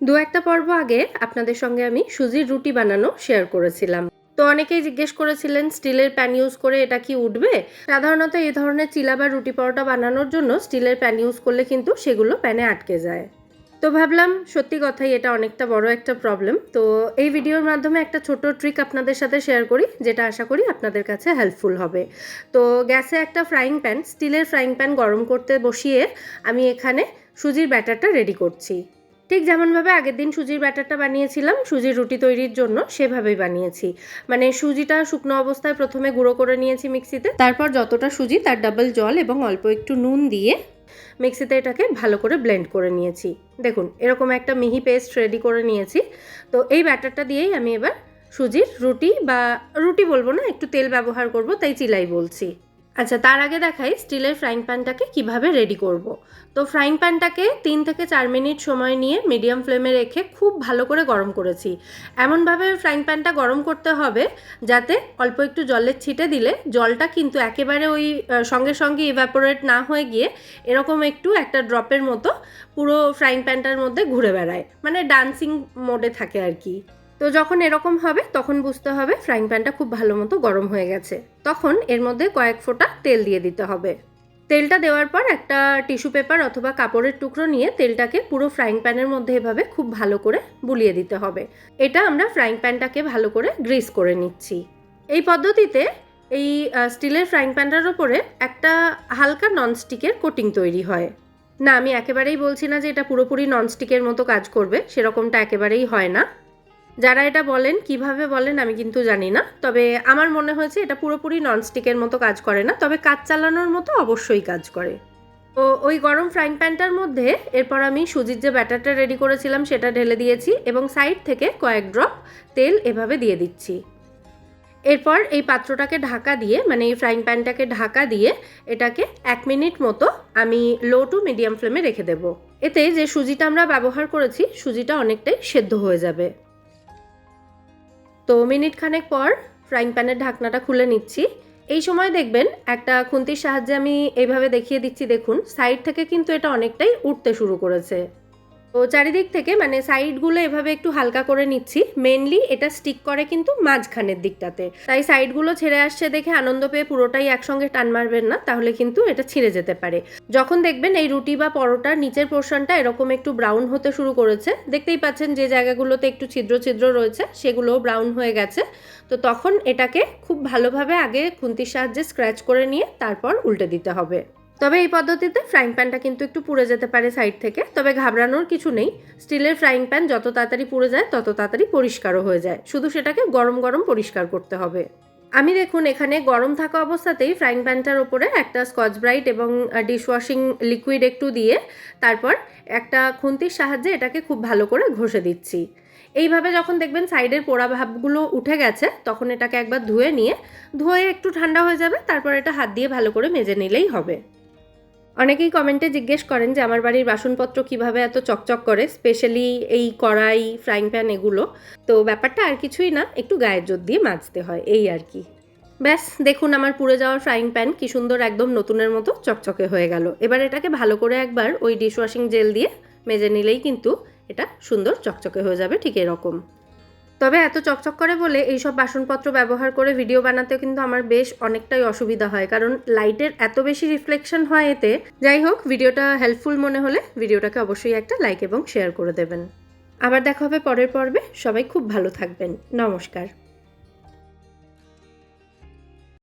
দু একটা পর্ব আগে আপনাদের সঙ্গে আমি সুজির রুটি বানানো শেয়ার করেছিলাম। তো অনেকেই জিজ্ঞেস করেছিলেন, স্টিলের প্যান ইউজ করে এটা কি উঠবে? সাধারণত এই ধরনের চিলা বা রুটি পরোটা বানানোর জন্য স্টিলের প্যান ইউজ করলে কিন্তু সেগুলো প্যানে আটকে যায়। তো ভাবলাম, সত্যি কথাই এটা অনেকটা বড় একটা প্রবলেম তো এই ভিডিওর মাধ্যমে একটা ছোট ট্রিক আপনাদের সাথে শেয়ার করি, যেটা আশা করি আপনাদের কাছে হেল্পফুল হবে। তো গ্যাসে একটা ফ্রাইং প্যান স্টিলের ফ্রাইং প্যান গরম করতে বসিয়ে আমি এখানে সুজির ব্যাটারটা রেডি করছি। ঠিক যেমনভাবে আগের দিন সুজির ব্যাটারটা বানিয়েছিলাম, সুজির রুটি তৈরির জন্য সেভাবেই বানিয়েছি। মানে সুজিটা শুকনো অবস্থায় প্রথমে গুঁড়ো করে নিয়েছি মিক্সিতে। তারপর যতটা সুজি তার ডাবল জল এবং অল্প একটু নুন দিয়ে মিক্সিতে এটাকে ভালো করে ব্লেন্ড করে নিয়েছি। দেখুন, এরকম একটা মিহি পেস্ট রেডি করে নিয়েছি। তো এই ব্যাটারটা দিয়েই আমি এবার সুজির রুটি বা রুটি বলব না, একটু তেল ব্যবহার করব, তাই চিলাই বলছি। আচ্ছা তার আগে দেখাই স্টিলের ফ্রাইং প্যানটাকে কীভাবে রেডি করব। তো ফ্রাইং প্যানটাকে তিন থেকে চার মিনিট সময় নিয়ে মিডিয়াম ফ্লেমে রেখে খুব ভালো করে গরম করেছি। এমনভাবে ফ্রাইং প্যানটা গরম করতে হবে যাতে অল্প একটু জলের ছিটে দিলে জলটা কিন্তু একেবারে ওই সঙ্গে সঙ্গে ইভ্যাপোরেট না হয়ে গিয়ে এরকম একটু একটা ড্রপের মতো পুরো ফ্রাইং প্যানটার মধ্যে ঘুরে বেড়ায়। মানে ডান্সিং মোডে থাকে আর কি। তো যখন এরকম হবে, তখন বুঝতে হবে ফ্রাইং প্যানটা খুব ভালো মতো গরম হয়ে গেছে। তখন এর মধ্যে কয়েক ফোঁটা তেল দিয়ে দিতে হবে। তেলটা দেওয়ার পর একটা টিস্যু পেপার অথবা কাপড়ের টুকরো নিয়ে তেলটাকে পুরো ফ্রাইং প্যানের মধ্যে এভাবে খুব ভালো করে বুলিয়ে দিতে হবে। এটা আমরা ফ্রাইং প্যানটাকে ভালো করে গ্রিস করে নিচ্ছি। এই পদ্ধতিতে এই স্টিলের ফ্রাইং প্যানটার ওপরে একটা হালকা ননস্টিকের কোটিং তৈরি হয়। না, আমি একেবারেই বলছি না যে এটা পুরোপুরি ননস্টিকের মতো কাজ করবে, সেরকমটা একেবারেই হয় না। যারা এটা বলেন, কীভাবে বলেন আমি কিন্তু জানি না। তবে আমার মনে হয়েছে এটা পুরোপুরি ননস্টিকের মতো কাজ করে না, তবে কাজ চালানোর মতো অবশ্যই কাজ করে। তো ওই গরম ফ্রাইং প্যানটার মধ্যে এরপর আমি সুজির যে ব্যাটারটা রেডি করেছিলাম, সেটা ঢেলে দিয়েছি এবং সাইড থেকে কয়েক ড্রপ তেল এভাবে দিয়ে দিচ্ছি। এরপর এই পাত্রটাকে ঢাকা দিয়ে মানে এই ফ্রাইং প্যানটাকে ঢাকা দিয়ে এটাকে এক মিনিট মতো আমি লো টু মিডিয়াম ফ্লেমে রেখে দেব। এতে যে সুজিটা আমরা ব্যবহার করেছি, সুজিটা অনেকটাই সেদ্ধ হয়ে যাবে। তো মিনিট খানেক পর ফ্রাইং প্যানের ঢাকনাটা খুলে নিচ্ছি। এই সময় দেখবেন একটা খুন্তির সাহায্যে আমি এইভাবে দেখিয়ে দিচ্ছি, দেখুন। সাইড থেকে কিন্তু এটা অনেকটাই উঠতে শুরু করেছে। তো চারিদিক থেকে মানে সাইডগুলো এভাবে একটু হালকা করে নিচ্ছি। মেনলি এটা স্টিক করে কিন্তু মাঝখানের দিকটাতে। তাই সাইডগুলো ছেড়ে আসছে দেখে আনন্দ পেয়ে পুরোটাই একসঙ্গে টান মারবেন না, তাহলে কিন্তু এটা ছিঁড়ে যেতে পারে। যখন দেখবেন এই রুটি বা পরোটার নিচের পোর্শনটা এরকম একটু ব্রাউন হতে শুরু করেছে, দেখতেই পাচ্ছেন যে জায়গাগুলোতে একটু ছিদ্র ছিদ্র রয়েছে, সেগুলোও ব্রাউন হয়ে গেছে। তো তখন এটাকে খুব ভালোভাবে আগে খুন্তির সাহায্যে স্ক্র্যাচ করে নিয়ে তারপর উল্টে দিতে হবে। তবে এই পদ্ধতিতে ফ্রাইং প্যানটা কিন্তু একটু পুড়ে যেতে পারে সাইড থেকে। তবে ঘাবড়ানোর কিছু নেই। স্টিলের ফ্রাইং প্যান যত তাড়াতাড়ি পুড়ে যায়, তত তাড়াতাড়ি পরিষ্কারও হয়ে যায়। শুধু সেটাকে গরম গরম পরিষ্কার করতে হবে। আমি দেখুন, এখানে গরম থাকা অবস্থাতেই ফ্রাইং প্যানটার ওপরে একটা স্কচ ব্রাইট এবং ডিশওয়াশিং লিকুইড একটু দিয়ে তারপর একটা খুন্তির সাহায্যে এটাকে খুব ভালো করে ঘষে দিচ্ছি। এইভাবে যখন দেখবেন সাইডের পোড়া ভাবগুলো উঠে গেছে, তখন এটাকে একবার ধুয়ে নিয়ে, ধুয়ে একটু ঠান্ডা হয়ে যাবে, তারপর এটা হাত দিয়ে ভালো করে মেজে নিলেই হবে। অনেকেই কমেন্টে জিজ্ঞেস করেন যে আমার বাড়ির বাসনপত্র কীভাবে এত চকচক করে স্পেশালি এই কড়াই ফ্রাইং প্যান এগুলো। তো ব্যাপারটা আর কিছুই না, একটু গায়ের জোর দিয়ে মাজতে হয়, এই আর কি। ব্যাস, দেখুন আমার পুড়ে যাওয়ার ফ্রাইং প্যান কি সুন্দর একদম নতুনের মতো চকচকে হয়ে গেল। এবার এটাকে ভালো করে একবার ওই ডিশওয়াশিং জেল দিয়ে মেজে নিলেই কিন্তু এটা সুন্দর চকচকে হয়ে যাবে, ঠিক এরকম। তবে এত চকচক করে বলে এইসব বাসনপত্র ব্যবহার করে ভিডিও বানাতে কিন্তু আমার বেশ অনেকটাই অসুবিধা হয়। কারণ লাইটের এত বেশি রিফ্লেকশন হয় এতে। যাই হোক, ভিডিওটা হেল্পফুল মনে হলে ভিডিওটাকে অবশ্যই একটা লাইক এবং শেয়ার করে দেবেন। আবার দেখা হবে পরের পর্বে। সবাই খুব ভালো থাকবেন। নমস্কার।